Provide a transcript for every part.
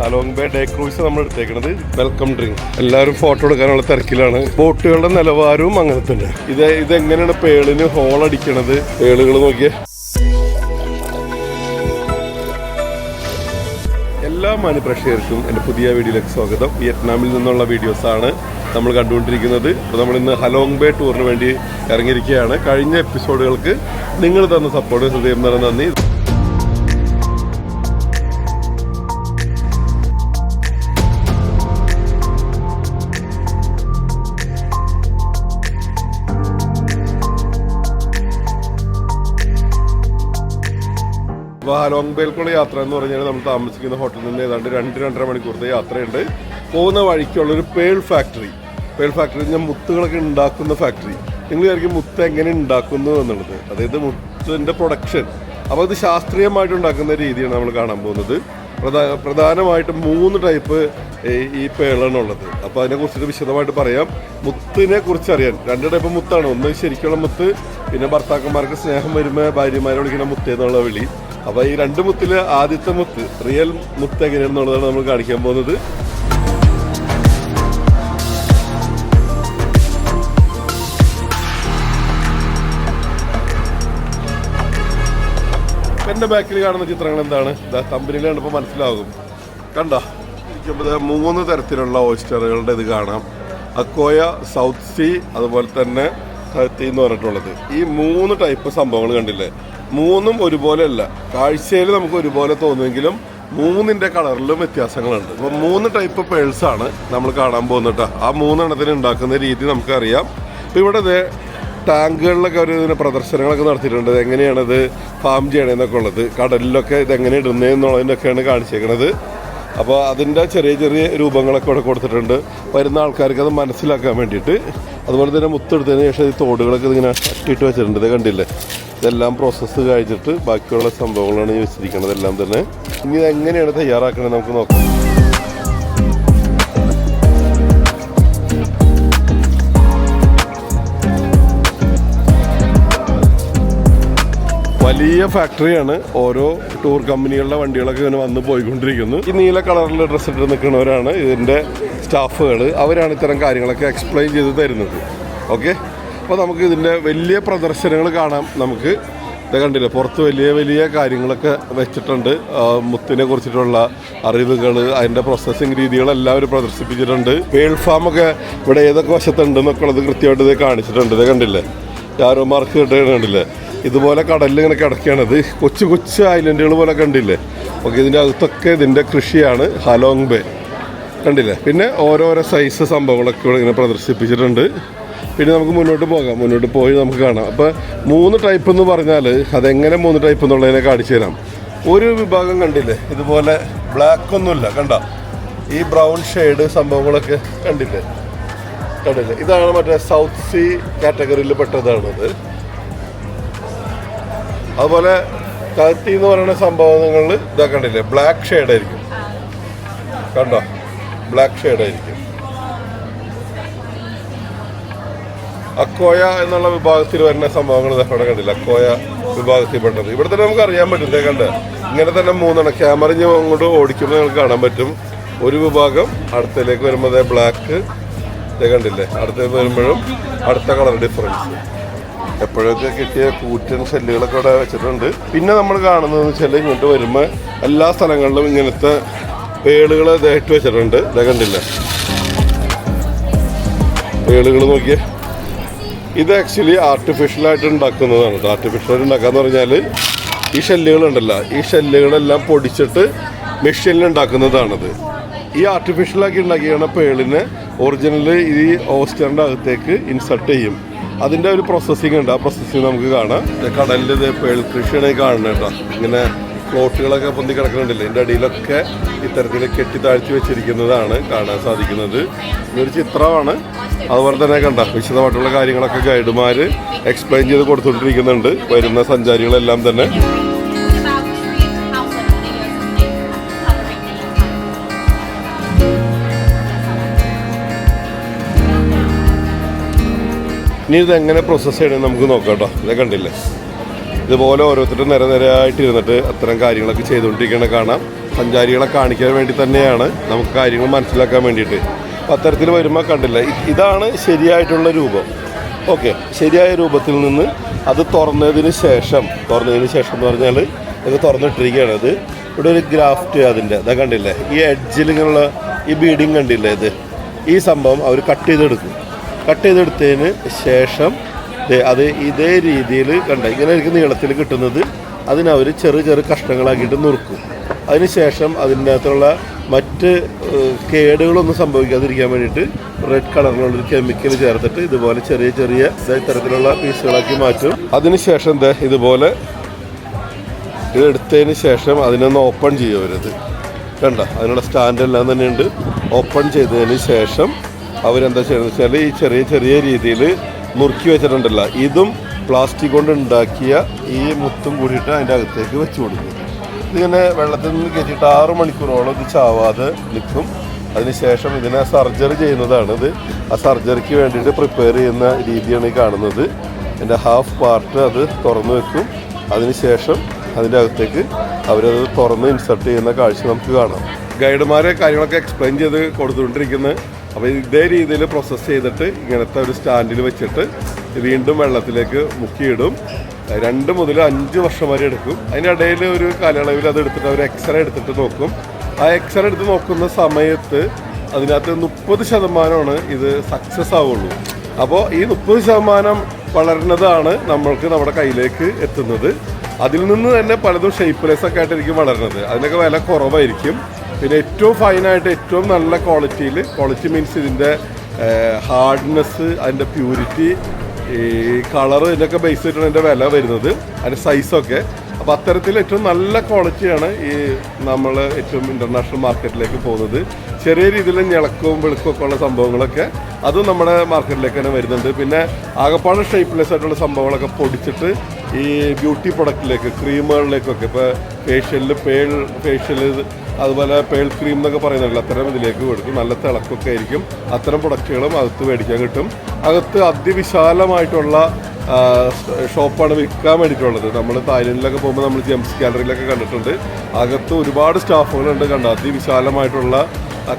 Halong bay day cruise നമ്മൾ എടുത്തേക്കുന്നത് welcome drink എല്ലാവരും ഫോട്ടോ എടുക്കാനുള്ള തിരക്കിലാണ്. ബോട്ടുകളുടെ നിലവാരവും അങ്ങനെ തന്നെ. ഇത് ഇതെങ്ങനെയാണ് പേളിന് ഹോൾ അടിക്കണത്? പേളുകൾ നോക്കിയേ. എല്ലാ മാനുപ്രേക്ഷകർക്കും എന്റെ പുതിയ വീഡിയോയിലേക്ക് സ്വാഗതം. വിയറ്റ്നാമിൽ നിന്നുള്ള വീഡിയോസാണ് നമ്മൾ കണ്ടുകൊണ്ടിരിക്കുന്നത്. അപ്പോൾ നമ്മൾ ഇന്ന് ഹലോങ് ബേ ടൂറിന് വേണ്ടി ഇറങ്ങിയിരിക്കുകയാണ്. കഴിഞ്ഞ എപ്പിസോഡുകൾക്ക് നിങ്ങൾ തന്ന സപ്പോർട്ട് ഹൃദയം നന്ദി. ഹലോങ് ബേൽക്കുള്ള യാത്ര എന്ന് പറഞ്ഞാൽ നമ്മൾ താമസിക്കുന്ന ഹോട്ടലിൽ നിന്ന് ഏതാണ്ട് രണ്ട് രണ്ടര മണിക്കൂറത്തെ യാത്രയുണ്ട്. പോകുന്ന വഴിക്കുള്ളൊരു പേൾ ഫാക്ടറി. പേൾ ഫാക്ടറി ഞാൻ മുത്തുകളൊക്കെ ഉണ്ടാക്കുന്ന ഫാക്ടറി. നിങ്ങൾ വിചാരിക്കും മുത്ത് എങ്ങനെ ഉണ്ടാക്കുന്നു എന്നുള്ളത്. അതായത് മുത്തിന്റെ പ്രൊഡക്ഷൻ അപ്പോൾ അത് ശാസ്ത്രീയമായിട്ട് ഉണ്ടാക്കുന്ന രീതിയാണ് നമ്മൾ കാണാൻ പോകുന്നത്. പ്രധാ പ്രധാനമായിട്ടും മൂന്ന് ടൈപ്പ് ഈ പേളാണ് ഉള്ളത്. അപ്പോൾ അതിനെക്കുറിച്ചിട്ട് വിശദമായിട്ട് പറയാം. മുത്തിനെ കുറിച്ച് അറിയാൻ. രണ്ട് ടൈപ്പ് മുത്താണ്. ഒന്ന് ശരിക്കുള്ള മുത്ത് പിന്നെ ഭർത്താക്കന്മാർക്ക് സ്നേഹം വരുമ്പോൾ ഭാര്യമാരെ വിളിക്കുന്ന മുത്ത് എന്നുള്ള വിളി. അപ്പോൾ ഈ രണ്ട് മുത്തിൽ ആദ്യത്തെ മുത്ത് റിയൽ മുത്ത് എങ്ങനെയാണെന്നുള്ളതാണ് നമ്മൾ കാണിക്കാൻ പോകുന്നത്. എന്റെ ബാക്കിൽ കാണുന്ന ചിത്രങ്ങൾ എന്താണ്? കമ്പനിയിൽ കണ്ടപ്പോൾ മനസ്സിലാകും. കണ്ടോ? മൂന്ന് തരത്തിലുള്ള ഓയിസ്റ്ററുകളുടെ ഇത് കാണാം. അക്കോയ സൗത്ത് സീ അതുപോലെ തന്നെ സൗത്ത് എന്ന് പറഞ്ഞിട്ടുള്ളത്. ഈ മൂന്ന് ടൈപ്പ് സംഭവങ്ങൾ കണ്ടില്ലേ? മൂന്നും ഒരുപോലെ അല്ല കാഴ്ചയിൽ നമുക്ക് ഒരുപോലെ തോന്നുമെങ്കിലും മൂന്നിന്റെ കളറിലും വ്യത്യാസങ്ങളുണ്ട്. അപ്പോൾ മൂന്ന് ടൈപ്പ് പേഴ്സ് ആണ് നമ്മൾ കാണാൻ പോകുന്നത്. ആ മൂന്നെണ്ണത്തിന് ഉണ്ടാക്കുന്ന രീതി നമുക്കറിയാം. ഇപ്പൊ ഇവിടെ ടാങ്കുകളിലൊക്കെ അവർ ഇതിന് പ്രദർശനങ്ങളൊക്കെ നടത്തിയിട്ടുണ്ട്. എങ്ങനെയാണത്? ഫാം ചെയ്യണമെന്നൊക്കെ ഉള്ളത്. കടലിലൊക്കെ ഇത് എങ്ങനെ ഇടുന്നതെന്നുള്ളതിനൊക്കെയാണ് കാണിച്ചേക്കണത്. അപ്പോൾ അതിന്റെ ചെറിയ ചെറിയ രൂപങ്ങളൊക്കെ ഇവിടെ കൊടുത്തിട്ടുണ്ട്. വരുന്ന ആൾക്കാർക്ക് അത് മനസ്സിലാക്കാൻ വേണ്ടിയിട്ട്. അതുപോലെ തന്നെ മുത്തെടുത്തതിന് ശേഷം ഈ തോടുകളൊക്കെ ഇതിങ്ങനെ അട്ടിയിട്ട് വെച്ചിട്ടുണ്ട്. ഇത് കണ്ടില്ലേ? ഇതെല്ലാം പ്രോസസ്സ് കഴിഞ്ഞിട്ട് ബാക്കിയുള്ള സംഭവങ്ങളാണ് വെച്ചിരിക്കുന്നത് എല്ലാം തന്നെ. ഇനി എങ്ങനെയാണ് തയ്യാറാക്കണത് നമുക്ക് നോക്കാം. വലിയ ഫാക്ടറിയാണ് ഓരോ ടൂർ കമ്പനികളുടെ വണ്ടികളൊക്കെ ഇങ്ങനെ വന്ന് പോയിക്കൊണ്ടിരിക്കുന്നു. ഈ നീല കളറിൽ ഡ്രസ്സ് ഇട്ട് നിൽക്കുന്നവരാണ് ഇതിന്റെ സ്റ്റാഫുകൾ അവരാണ് ഇത്തരം കാര്യങ്ങളൊക്കെ എക്സ്പ്ലെയിൻ ചെയ്ത് തരുന്നത്. ഓക്കെ അപ്പോൾ നമുക്ക് ഇതിന്റെ വലിയ പ്രദർശനങ്ങൾ കാണാം. നമുക്ക് ഇത് കണ്ടില്ലേ പുറത്ത് വലിയ വലിയ കാര്യങ്ങളൊക്കെ വെച്ചിട്ടുണ്ട്. മുത്തിനെ കുറിച്ചിട്ടുള്ള അറിവുകൾ അതിന്റെ പ്രോസസ്സിങ് രീതികളെല്ലാം അവർ പ്രദർശിപ്പിച്ചിട്ടുണ്ട്. പേൾ ഫാമൊക്കെ ഇവിടെ ഏതൊക്കെ വശത്തുണ്ട് എന്നൊക്കെ ഉള്ളത് കൃത്യമായിട്ട് ഇത് കാണിച്ചിട്ടുണ്ട്. ഇത് കണ്ടില്ലേ? ടാരോ മാർക്ക് കണ്ടില്ലേ? ഇതുപോലെ കടലിൽ ഇങ്ങനെ കിടക്കുകയാണത് കൊച്ചു കൊച്ചു ഐലൻഡുകൾ പോലെ കണ്ടില്ലേ? ഓക്കെ ഇതിന്റെ അകത്തൊക്കെ ഇതിന്റെ കൃഷിയാണ് ഹലോങ് ബേ കണ്ടില്ലേ? പിന്നെ ഓരോരോ സൈസ് സംഭവങ്ങളൊക്കെ ഇവിടെ ഇങ്ങനെ പ്രദർശിപ്പിച്ചിട്ടുണ്ട്. പിന്നെ നമുക്ക് മുന്നോട്ട് പോകാം. മുന്നോട്ട് പോയി നമുക്ക് കാണാം. അപ്പോൾ മൂന്ന് ടൈപ്പ് എന്ന് പറഞ്ഞാൽ അതെങ്ങനെ മൂന്ന് ടൈപ്പ് എന്നുള്ളതിനെ കാണിച്ചു തരാം. ഒരു വിഭാഗം കണ്ടില്ലേ? ഇതുപോലെ ബ്ലാക്ക് ഒന്നുമില്ല. കണ്ട? ഈ ബ്രൗൺ ഷെയ്ഡ് സംഭവങ്ങളൊക്കെ കണ്ടില്ലേ? കണ്ടില്ലേ? ഇതാണ് മറ്റേ സൗത്ത് സീ കാറ്റഗറിയിൽ പെട്ടതാണത്. അതുപോലെ കത്തി എന്ന് പറയുന്ന സംഭവങ്ങൾ ഇതാ കണ്ടില്ലേ? ബ്ലാക്ക് ഷെയ്ഡായിരിക്കും കണ്ടോ? ബ്ലാക്ക് ഷെയ്ഡ് അക്കോയ എന്നുള്ള വിഭാഗത്തിൽ വരുന്ന സംഭവങ്ങൾ ഇവിടെ കണ്ടില്ല. അക്കോയ വിഭാഗത്തിൽപ്പെട്ടത് ഇവിടെ തന്നെ നമുക്ക് അറിയാൻ പറ്റും. കണ്ട് ഇങ്ങനെ തന്നെ മൂന്നെണ്ണം. ക്യാമറ ഇഞ്ഞ് അങ്ങോട്ട് ഓടിക്കുമ്പോൾ നിങ്ങൾക്ക് കാണാൻ പറ്റും. ഒരു വിഭാഗം അടുത്തതിലേക്ക് വരുമ്പോൾ ബ്ലാക്ക് കണ്ടില്ലേ? അടുത്തേക്ക് വരുമ്പോഴും അടുത്ത കളർ ഡിഫറൻസ് എപ്പോഴൊക്കെ കിട്ടിയ കൂറ്റൻ ഷെല്ലുകളൊക്കെ ഇവിടെ വെച്ചിട്ടുണ്ട്. പിന്നെ നമ്മൾ കാണുന്നത് വെച്ചാൽ ഇങ്ങോട്ട് വരുമ്പോൾ എല്ലാ സ്ഥലങ്ങളിലും ഇങ്ങനത്തെ പേളുകൾ ഇതായിട്ട് വെച്ചിട്ടുണ്ട്. ഇതേ കണ്ടില്ലേ? പേളുകൾ നോക്കിയേ. ഇത് ആക്ച്വലി ആർട്ടിഫിഷ്യലായിട്ട് ഉണ്ടാക്കുന്നതാണ്. ആർട്ടിഫിഷ്യലായിട്ട് ഉണ്ടാക്കാന്ന് പറഞ്ഞാൽ ഈ ഷെല്ലുകളുണ്ടല്ലോ ഈ ഷെല്ലുകളെല്ലാം പൊടിച്ചിട്ട് മെഷീനിൽ ഉണ്ടാക്കുന്നതാണത്. ഈ ആർട്ടിഫിഷ്യലാക്കി ഉണ്ടാക്കിയാണ് പേളിനെ ഒറിജിനൽ ഈ ഓസ്റ്ററിന്റെ അകത്തേക്ക് ഇൻസർട്ട് ചെയ്യും. അതിന്റെ ഒരു പ്രോസസ്സിങ് ഉണ്ട്. ആ പ്രോസസ്സിങ് നമുക്ക് കാണാം. കടലിന്റെ ഇത് പേൾ കൃഷിയാണ് കാണുന്നത് കേട്ടോ. ഇങ്ങനെ ഫ്ലോട്ടുകളൊക്കെ പൊന്തി കിടക്കുന്നുണ്ടല്ലോ? ഇതിന്റെ അടിയിലൊക്കെ ഇത്തരത്തിൽ കെട്ടി താഴ്ത്തി വെച്ചിരിക്കുന്നതാണ് കാണാൻ സാധിക്കുന്നത്. ഇതൊരു ചിത്രമാണ്. അതുപോലെ തന്നെ കണ്ട വിശദമായിട്ടുള്ള കാര്യങ്ങളൊക്കെ ഗൈഡുമാർ എക്സ്പ്ലെയിൻ ചെയ്ത് കൊടുത്തുകൊണ്ടിരിക്കുന്നുണ്ട് വരുന്ന സഞ്ചാരികളെല്ലാം തന്നെ. ഇനി ഇത് എങ്ങനെ പ്രോസസ്സ് ചെയ്യണമെന്ന് നമുക്ക് നോക്കാം കേട്ടോ. ഇതേ കണ്ടില്ലേ? ഇതുപോലെ ഓരോരുത്തരും നിര നിരയായിട്ട് ഇരുന്നിട്ട് അത്തരം കാര്യങ്ങളൊക്കെ ചെയ്തുകൊണ്ടിരിക്കണ കാണാം. സഞ്ചാരികളെ കാണിക്കാൻ വേണ്ടി തന്നെയാണ് നമുക്ക് കാര്യങ്ങൾ മനസ്സിലാക്കാൻ വേണ്ടിയിട്ട്. അപ്പോൾ അത്തരത്തിൽ വരുമ്പോൾ കണ്ടില്ല ഇതാണ് ശരിയായിട്ടുള്ള രൂപം. ഓക്കെ ശരിയായ രൂപത്തിൽ നിന്ന് അത് തുറന്നതിന് ശേഷം തുറന്നതിന് ശേഷം എന്ന് പറഞ്ഞാൽ ഇത് തുറന്നിട്ടിരിക്കുകയാണ്. ഇത് ഇവിടെ ഒരു ഗ്രാഫ്റ്റ് അതിന്റെ ഇതാ കണ്ടില്ലേ ഈ എഡ്ജിൽ ഇങ്ങനെയുള്ള ഈ ബീഡിങ് കണ്ടില്ലേ ഇത്? ഈ സംഭവം അവർ കട്ട് ചെയ്തെടുക്കും. കട്ട് ചെയ്തെടുത്തതിന് ശേഷം അത് ഇതേ രീതിയിൽ കണ്ട ഇങ്ങനെ എനിക്ക് നീളത്തിൽ കിട്ടുന്നത്. അതിനവർ ചെറു ചെറു കഷ്ണങ്ങളാക്കിയിട്ട് നുറുക്കും. അതിനുശേഷം അതിന്റെ അകത്തുള്ള മറ്റ് കേടുകളൊന്നും സംഭവിക്കാതിരിക്കാൻ വേണ്ടിയിട്ട് റെഡ് കളറിലുള്ളൊരു കെമിക്കൽ ചേർത്തിട്ട് ഇതുപോലെ ചെറിയ ചെറിയ ഇത്തരത്തിലുള്ള പീസുകളാക്കി മാറ്റും. അതിനുശേഷം ഇതുപോലെ ഇതെടുത്തതിന് ശേഷം അതിനൊന്ന് ഓപ്പൺ ചെയ്യും അവരത് കണ്ട അതിനുള്ള സ്റ്റാൻഡെല്ലാം തന്നെയുണ്ട്. ഓപ്പൺ ചെയ്തതിന് ശേഷം അവരെന്താ ചെയ്യുന്നത് വെച്ചാൽ ഈ ചെറിയ ചെറിയ രീതിയിൽ നുറുക്കി വെച്ചിട്ടുണ്ടല്ലോ. ഇതും പ്ലാസ്റ്റിക് കൊണ്ട് ഉണ്ടാക്കിയ ഈ മുത്തും കൂടിയിട്ട് അതിന്റെ അകത്തേക്ക് വെച്ച് കൊടുക്കും. ഇതിങ്ങനെ വെള്ളത്തിൽ നിന്ന് കയറ്റിയിട്ട് ആറ് മണിക്കൂറോളം ഇത് ചാവാതെ നിൽക്കും. അതിനുശേഷം ഇതിനെ സർജറി ചെയ്യുന്നതാണ് ഇത്. ആ സർജറിക്ക് വേണ്ടിയിട്ട് പ്രിപ്പയർ ചെയ്യുന്ന രീതിയാണ് ഈ കാണുന്നത്. എന്റെ ഹാഫ് പാർട്ട് അത് തുറന്നു വെക്കും. അതിനുശേഷം അതിന്റെ അകത്തേക്ക് അവരത് തുറന്ന് ഇൻസർട്ട് ചെയ്യുന്ന കാഴ്ച നമുക്ക് കാണാം. ഗൈഡുമാരെ കാര്യങ്ങളൊക്കെ എക്സ്പ്ലെയിൻ ചെയ്ത് കൊടുത്തുകൊണ്ടിരിക്കുന്നത് അപ്പോൾ ഇതേ രീതിയിൽ പ്രോസസ്സ് ചെയ്തിട്ട് ഇങ്ങനത്തെ ഒരു സ്റ്റാൻഡിൽ വെച്ചിട്ട് വീണ്ടും വെള്ളത്തിലേക്ക് മുക്കിയിടും. രണ്ട് മുതൽ അഞ്ച് വർഷം വരെ എടുക്കും. അതിന്റെ ഇടയിൽ ഒരു കാലയളവിൽ അത് എടുത്തിട്ട് അവർ എക്സ്റേ എടുത്തിട്ട് നോക്കും. ആ എക്സ്റേ എടുത്ത് നോക്കുന്ന സമയത്ത് അതിനകത്ത് മുപ്പത് ശതമാനമാണ് ഇത് സക്സസ് ആവുള്ളൂ. അപ്പോൾ ഈ മുപ്പത് ശതമാനം വളരുന്നതാണ് നമ്മൾക്ക് നമ്മുടെ കയ്യിലേക്ക് എത്തുന്നത്. അതിൽ നിന്ന് തന്നെ പലതും ഷേപ്പ്ലെസ് ഒക്കെ ആയിട്ടായിരിക്കും വളരുന്നത് അതിനൊക്കെ വില കുറവായിരിക്കും. പിന്നെ ഏറ്റവും ഫൈനായിട്ട് ഏറ്റവും നല്ല ക്വാളിറ്റിയിൽ ക്വാളിറ്റി മീൻസ് ഇതിന്റെ ഹാർഡ്നെസ് അതിന്റെ പ്യൂരിറ്റി ഈ കളർ ഇതിനൊക്കെ ബേസ് ചെയ്തിട്ടാണ് ഇതിന്റെ വില വരുന്നത് അതിന്റെ സൈസൊക്കെ അപ്പോൾ അത്തരത്തിൽ ഏറ്റവും നല്ല ക്വാളിറ്റിയാണ് ഈ നമ്മൾ ഏറ്റവും ഇന്റർനാഷണൽ മാർക്കറ്റിലേക്ക് പോകുന്നത്. ചെറിയ രീതിയിൽ ഞെളക്കവും ഒക്കെ ഉള്ള സംഭവങ്ങളൊക്കെ അതും നമ്മുടെ മാർക്കറ്റിലേക്ക് തന്നെ വരുന്നുണ്ട്. പിന്നെ ആകപ്പാട് ഷേപ്പ്ലെസ് ആയിട്ടുള്ള സംഭവങ്ങളൊക്കെ പൊടിച്ചിട്ട് ഈ ബ്യൂട്ടി പ്രൊഡക്റ്റിലേക്ക് ക്രീമുകളിലേക്കൊക്കെ ഇപ്പോൾ ഫേഷ്യലിൽ പേൾ ഫേഷ്യൽ അതുപോലെ പേൾ ക്രീം എന്നൊക്കെ പറയുന്നുണ്ടല്ലോ അത്തരം ഇതിലേക്ക് കൊടുക്കും. നല്ല തിളക്കൊക്കെ ആയിരിക്കും. അത്തരം പ്രൊഡക്റ്റുകളും അകത്ത് മേടിക്കാൻ കിട്ടും. അകത്ത് അതിവിശാലമായിട്ടുള്ള ഷോപ്പാണ് വിൽക്കാൻ വേണ്ടിയിട്ടുള്ളത്. നമ്മൾ തായ്ലൻഡിലൊക്കെ പോകുമ്പോൾ നമ്മൾ ജെംസ് ഗാലറിയിലൊക്കെ കണ്ടിട്ടുണ്ട്. അകത്ത് ഒരുപാട് സ്റ്റാഫുകളുണ്ട് കണ്ട? അതിവിശാലമായിട്ടുള്ള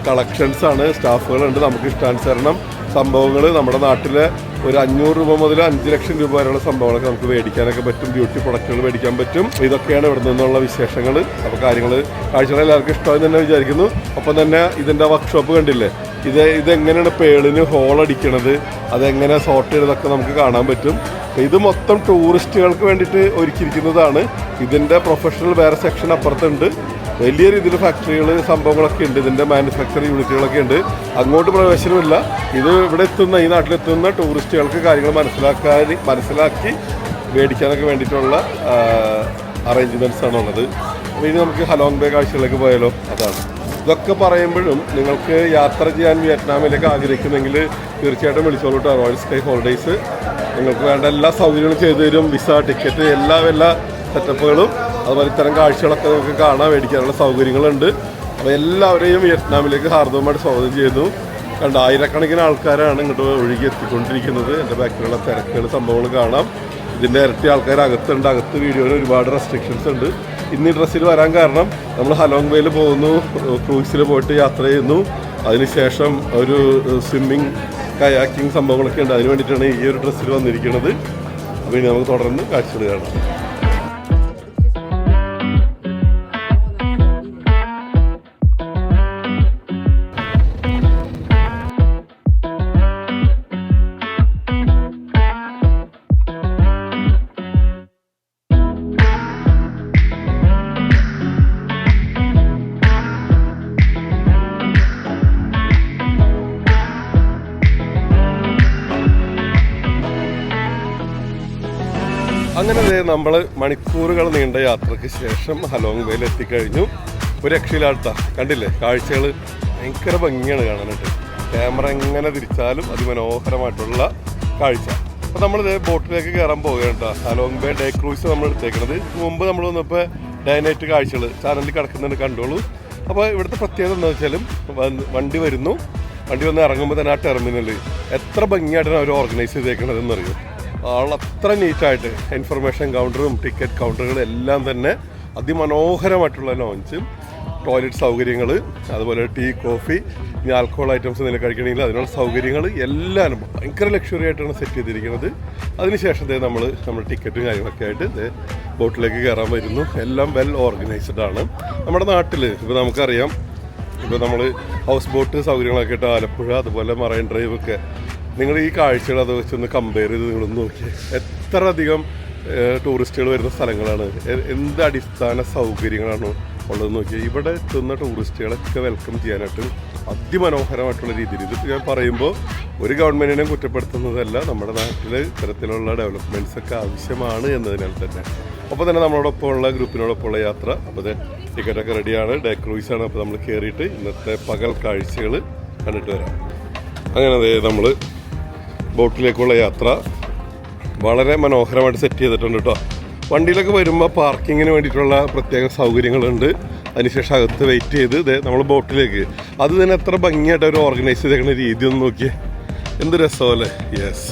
കളക്ഷൻസാണ് സ്റ്റാഫുകളുണ്ട്. നമുക്ക് ഇഷ്ടാനുസരണം സംഭവങ്ങൾ നമ്മുടെ നാട്ടിലെ ഒരു അഞ്ഞൂറ് രൂപ മുതൽ അഞ്ച് ലക്ഷം രൂപ വരെയുള്ള സംഭവങ്ങളൊക്കെ നമുക്ക് മേടിക്കാനൊക്കെ പറ്റും. ബ്യൂട്ടി പ്രൊഡക്റ്റുകൾ മേടിക്കാൻ പറ്റും. ഇതൊക്കെയാണ് ഇവിടെ നിന്നുള്ള വിശേഷങ്ങൾ അപ്പോൾ കാര്യങ്ങൾ കാഴ്ചകൾ എല്ലാവർക്കും ഇഷ്ടമായി തന്നെ വിചാരിക്കുന്നു. ഒപ്പം തന്നെ ഇതിന്റെ വർക്ക്ഷോപ്പ് കണ്ടില്ലേ? ഇത് ഇതെങ്ങനെയാണ് പേളിന് ഹോൾ അടിക്കണത്? അതെങ്ങനെ സോർട്ട് ചെയ്തതൊക്കെ നമുക്ക് കാണാൻ പറ്റും. ഇത് മൊത്തം ടൂറിസ്റ്റുകൾക്ക് വേണ്ടിയിട്ട് ഒരുക്കിയിരിക്കുന്നതാണ്. ഇതിന്റെ പ്രൊഫഷണൽ വേറെ സെക്ഷൻ അപ്പുറത്തുണ്ട്. വലിയ രീതിയിൽ ഫാക്ടറികൾ സംഭവങ്ങളൊക്കെ ഉണ്ട്. ഇതിന്റെ മാനുഫാക്ചറിങ് യൂണിറ്റുകളൊക്കെ ഉണ്ട്. അങ്ങോട്ട് പ്രവേശനമില്ല. ഇത് ഇവിടെ എത്തുന്ന ഈ നാട്ടിലെത്തുന്ന ടൂറിസ്റ്റുകൾക്ക് കാര്യങ്ങൾ മനസ്സിലാക്കാൻ മനസ്സിലാക്കി മേടിക്കാനൊക്കെ വേണ്ടിയിട്ടുള്ള അറേഞ്ച്മെന്റ്സ് ആണ് ഉള്ളത് അപ്പോൾ ഇനി നമുക്ക് ഹലോങ് ബേ കാഴ്ചകളിലേക്ക് പോയാലോ? അതാണ്. ഇതൊക്കെ പറയുമ്പോഴും നിങ്ങൾക്ക് യാത്ര ചെയ്യാൻ വിയറ്റ്നാമിലേക്ക് ആഗ്രഹിക്കുന്നെങ്കിൽ തീർച്ചയായിട്ടും വിളിച്ചോളൂ കേട്ടോ റോയൽ സ്കൈ ഹോളിഡേയ്സ് നിങ്ങൾക്ക് വേണ്ട എല്ലാ സൗകര്യങ്ങളും ചെയ്തു തരും. വിസ ടിക്കറ്റ് എല്ലാ എല്ലാ സെറ്റപ്പുകളും അതുപോലെ ഇത്തരം കാഴ്ചകളൊക്കെ നമുക്ക് കാണാൻ മേടിക്കാനുള്ള സൗകര്യങ്ങളുണ്ട്. അപ്പോൾ എല്ലാവരെയും വിയറ്റ്നാമിലേക്ക് ഹാർദവമായിട്ട് സ്വാഗതം ചെയ്യുന്നു. കണ്ട ആയിരക്കണക്കിന് ആൾക്കാരാണ് ഇങ്ങോട്ട് ഒഴുകി എത്തിക്കൊണ്ടിരിക്കുന്നത്. എന്റെ ബാക്കിലുള്ള തിരക്കുകൾ സംഭവങ്ങൾ കാണാം. ഇതിന്റെ ഇരട്ടി ആൾക്കാർ അകത്തുണ്ട്. അകത്ത് വീഡിയോയിൽ ഒരുപാട് റെസ്ട്രിക്ഷൻസ് ഉണ്ട്. ഇന്ന് ഈ ഡ്രസ്സിൽ വരാൻ കാരണം നമ്മൾ ഹലോങ് വേയിൽ പോകുന്നു. ക്രൂസിൽ പോയിട്ട് യാത്ര ചെയ്യുന്നു. അതിനുശേഷം ഒരു സ്വിമ്മിങ് കയാക്കിങ് സംഭവങ്ങളൊക്കെ ഉണ്ട്. അതിന് വേണ്ടിയിട്ടാണ് ഈ ഒരു ഡ്രസ്സിൽ വന്നിരിക്കുന്നത്. അപ്പോൾ ഇനി നമുക്ക് തുടർന്ന് കാഴ്ചകൾ കാണാം. നമ്മൾ മണിക്കൂറുകൾ നീണ്ട യാത്രയ്ക്ക് ശേഷം ഹലോങ് വേയിൽ എത്തിക്കഴിഞ്ഞു ഒരു രക്ഷയിലാട്ടാ കണ്ടില്ലേ? കാഴ്ചകൾ ഭയങ്കര ഭംഗിയാണ് കാണാനായിട്ട്. ക്യാമറ എങ്ങനെ തിരിച്ചാലും അതിമനോഹരമായിട്ടുള്ള കാഴ്ച. അപ്പോൾ നമ്മൾ ബോട്ടിലേക്ക് കയറാൻ പോകുകയാണ് ഹലോങ് ബേ ഡേ ക്രൂസ് നമ്മൾ എടുത്തേക്കുന്നത് മുമ്പ് നമ്മൾ വന്നപ്പോൾ ഡേ നൈറ്റ് കാഴ്ചകൾ ചാനലിൽ കിടക്കുന്നുണ്ട് കണ്ടോളൂ. അപ്പോൾ ഇവിടുത്തെ പ്രത്യേകത എന്താ വെച്ചാലും വണ്ടി വരുന്നു. വണ്ടി വന്ന് ഇറങ്ങുമ്പോൾ തന്നെ ആ ടെർമിനൽ എത്ര ഭംഗിയായിട്ടാണ് അവർ ഓർഗനൈസ് ആൾ അത്ര നീറ്റായിട്ട് ഇൻഫർമേഷൻ കൗണ്ടറും ടിക്കറ്റ് കൗണ്ടറുകളും എല്ലാം തന്നെ അതിമനോഹരമായിട്ടുള്ള ലോഞ്ചും ടോയ്ലറ്റ് സൗകര്യങ്ങൾ അതുപോലെ ടീ കോഫി ഇനി ആൽക്കഹോൾ ഐറ്റംസ് എന്തെങ്കിലും കഴിക്കണമെങ്കിൽ അതിനുള്ള സൗകര്യങ്ങൾ എല്ലാം ഭയങ്കര ലക്ഷറി ആയിട്ടാണ് സെറ്റ് ചെയ്തിരിക്കുന്നത്. അതിനുശേഷം നമ്മൾ നമ്മുടെ ടിക്കറ്റും കാര്യങ്ങളൊക്കെ ആയിട്ട് ബോട്ടിലേക്ക് കയറാൻ വരുന്നു. എല്ലാം വെൽ ഓർഗനൈസ്ഡ് ആണ്. നമ്മുടെ നാട്ടിൽ ഇപ്പോൾ നമുക്കറിയാം ഇപ്പോൾ നമ്മൾ ഹൗസ് ബോട്ട് സൗകര്യങ്ങളൊക്കെ ഇട്ട് ആലപ്പുഴ അതുപോലെ മറൈൻ ഡ്രൈവ് ഒക്കെ നിങ്ങൾ ഈ കാഴ്ചകൾ അത് വെച്ചൊന്ന് കമ്പയർ ചെയ്ത് നിങ്ങളൊന്ന് നോക്കി എത്ര അധികം ടൂറിസ്റ്റുകൾ വരുന്ന സ്ഥലങ്ങളാണ്. എന്ത് അടിസ്ഥാന സൗകര്യങ്ങളാണ് ഉള്ളത് നോക്കി ഇവിടെ എത്തുന്ന ടൂറിസ്റ്റുകളൊക്കെ വെൽക്കം ചെയ്യാനായിട്ട് അതിമനോഹരമായിട്ടുള്ള രീതിയിൽ ഇത് ഞാൻ പറയുമ്പോൾ ഒരു ഗവൺമെന്റിനെയും കുറ്റപ്പെടുത്തുന്നതല്ല നമ്മുടെ നാട്ടിൽ ഇത്തരത്തിലുള്ള ഡെവലപ്മെന്റ്സ് ഒക്കെ ആവശ്യമാണ് എന്നതിനാൽ തന്നെ. അപ്പോൾ തന്നെ നമ്മളോടൊപ്പം ഉള്ള ഗ്രൂപ്പിനോടൊപ്പമുള്ള യാത്ര. അപ്പോൾ ടിക്കറ്റൊക്കെ റെഡിയാണ് ഡേ ക്രൂയിസ് ആണ്. അപ്പോൾ നമ്മൾ കയറിയിട്ട് ഇന്നത്തെ പകൽ കാഴ്ചകൾ കണ്ടിട്ട് വരാം. അങ്ങനെ നമ്മൾ ബോട്ടിലേക്കുള്ള യാത്ര വളരെ മനോഹരമായിട്ട് സെറ്റ് ചെയ്തിട്ടുണ്ട് കേട്ടോ വണ്ടിയിലൊക്കെ വരുമ്പോൾ പാർക്കിങ്ങിന് വേണ്ടിയിട്ടുള്ള പ്രത്യേക സൗകര്യങ്ങളുണ്ട്. അതിനുശേഷം അകത്ത് വെയിറ്റ് ചെയ്ത് നമ്മൾ ബോട്ടിലേക്ക്. അത് തന്നെ എത്ര ഭംഗിയായിട്ട് അവർ ഓർഗനൈസ് ചെയ്തേക്കുന്ന രീതി ഒന്ന് നോക്കിയേ. എന്ത് രസമല്ലേ യെസ്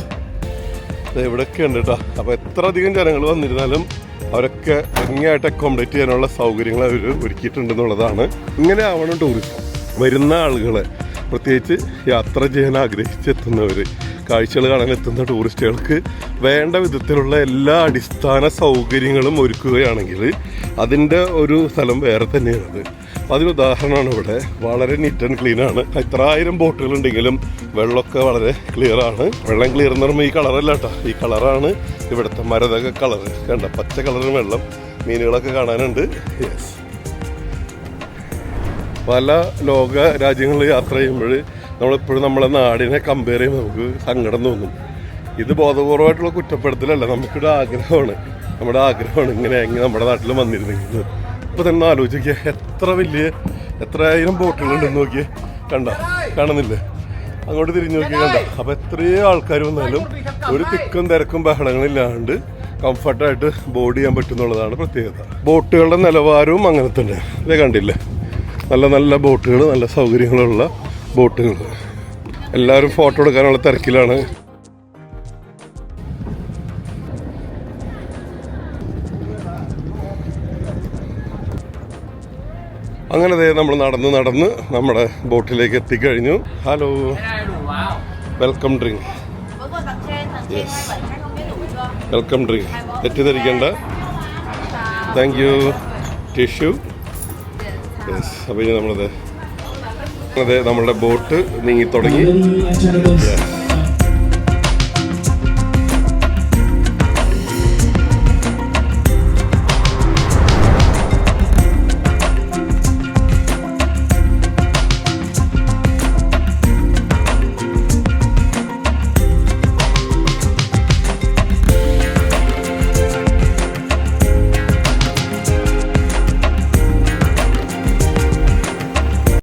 ഇവിടെയൊക്കെ ഉണ്ട് കേട്ടോ അപ്പോൾ എത്ര അധികം ജനങ്ങൾ വന്നിരുന്നാലും അവരൊക്കെ ഭംഗിയായിട്ട് അക്കോമഡേറ്റ് ചെയ്യാനുള്ള സൗകര്യങ്ങൾ അവർ ഒരുക്കിയിട്ടുണ്ടെന്നുള്ളതാണ് ഇങ്ങനെ ആവണം ടൂറിസം വരുന്ന ആളുകളെ പ്രത്യേകിച്ച് യാത്ര ചെയ്യാൻ ആഗ്രഹിച്ചെത്തുന്നവർ കാഴ്ചകൾ കാണാൻ എത്തുന്ന ടൂറിസ്റ്റുകൾക്ക് വേണ്ട വിധത്തിലുള്ള എല്ലാ അടിസ്ഥാന സൗകര്യങ്ങളും ഒരുക്കുകയാണെങ്കിൽ അതിന്റെ ഒരു സ്ഥലം വേറെ തന്നെയാണത്. അതിനുദാഹരണമാണ് ഇവിടെ വളരെ നീറ്റ് ആൻഡ് ക്ലീൻ ആണ്. എത്ര ആയിരം ബോട്ടുകൾ ഉണ്ടെങ്കിലും വെള്ളമൊക്കെ വളരെ ക്ലിയർ ആണ്. വെള്ളം ക്ലിയർ എന്ന് പറയുമ്പോൾ ഈ കളറല്ല കേട്ടോ. ഈ കളറാണ് ഇവിടുത്തെ മരതക കളർ കണ്ട? പച്ച കളറിന് വെള്ളം. മീനുകളൊക്കെ കാണാനുണ്ട്. യെസ് പല ലോക രാജ്യങ്ങളിൽ യാത്ര ചെയ്യുമ്പോൾ നമ്മളെപ്പോഴും നമ്മളെ നാടിനെ കമ്പയർ ചെയ്യുമ്പോൾ നമുക്ക് സങ്കടം തോന്നും. ഇത് ബോധപൂർവമായിട്ടുള്ള കുറ്റപ്പെടുത്തലല്ല നമുക്കൊരു ആഗ്രഹമാണ്. നമ്മുടെ ആഗ്രഹമാണ് ഇങ്ങനെ എങ്ങനെ നമ്മുടെ നാട്ടിൽ വന്നിരുന്നെങ്കിൽ. അപ്പോൾ തന്നെ ആലോചിക്കുക എത്ര വലിയ എത്രയായിരം ബോട്ടുകളുണ്ടെന്ന് നോക്കിയേ. കണ്ട കാണുന്നില്ലേ? അങ്ങോട്ട് തിരിഞ്ഞു നോക്കി കണ്ട. അപ്പോൾ എത്രയോ ആൾക്കാർ വന്നാലും ഒരു തിക്കും തിരക്കും ബഹളങ്ങളില്ലാണ്ട് കംഫർട്ടായിട്ട് ബോർഡ് ചെയ്യാൻ പറ്റുന്നുള്ളതാണ് പ്രത്യേകത. ബോട്ടുകളുടെ നിലവാരവും അങ്ങനെ തന്നെ. ഇതേ കണ്ടില്ലേ? നല്ല നല്ല ബോട്ടുകൾ നല്ല സൗകര്യങ്ങളുള്ള ബോട്ടുകൾ. എല്ലാവരും ഫോട്ടോ എടുക്കാനുള്ള തിരക്കിലാണ്. അങ്ങനെ ദേ നമ്മൾ നടന്ന് നടന്ന് നമ്മുടെ ബോട്ടിലേക്ക് എത്തിക്കഴിഞ്ഞു. Hello. Welcome drink? Welcome drink തെറ്റിദ്ധരിക്കേണ്ട. Thank you tissue yes അപ്പോൾ ഇനി നമ്മളത് അതെ നമ്മളുടെ ബോട്ട് നീങ്ങി തുടങ്ങി.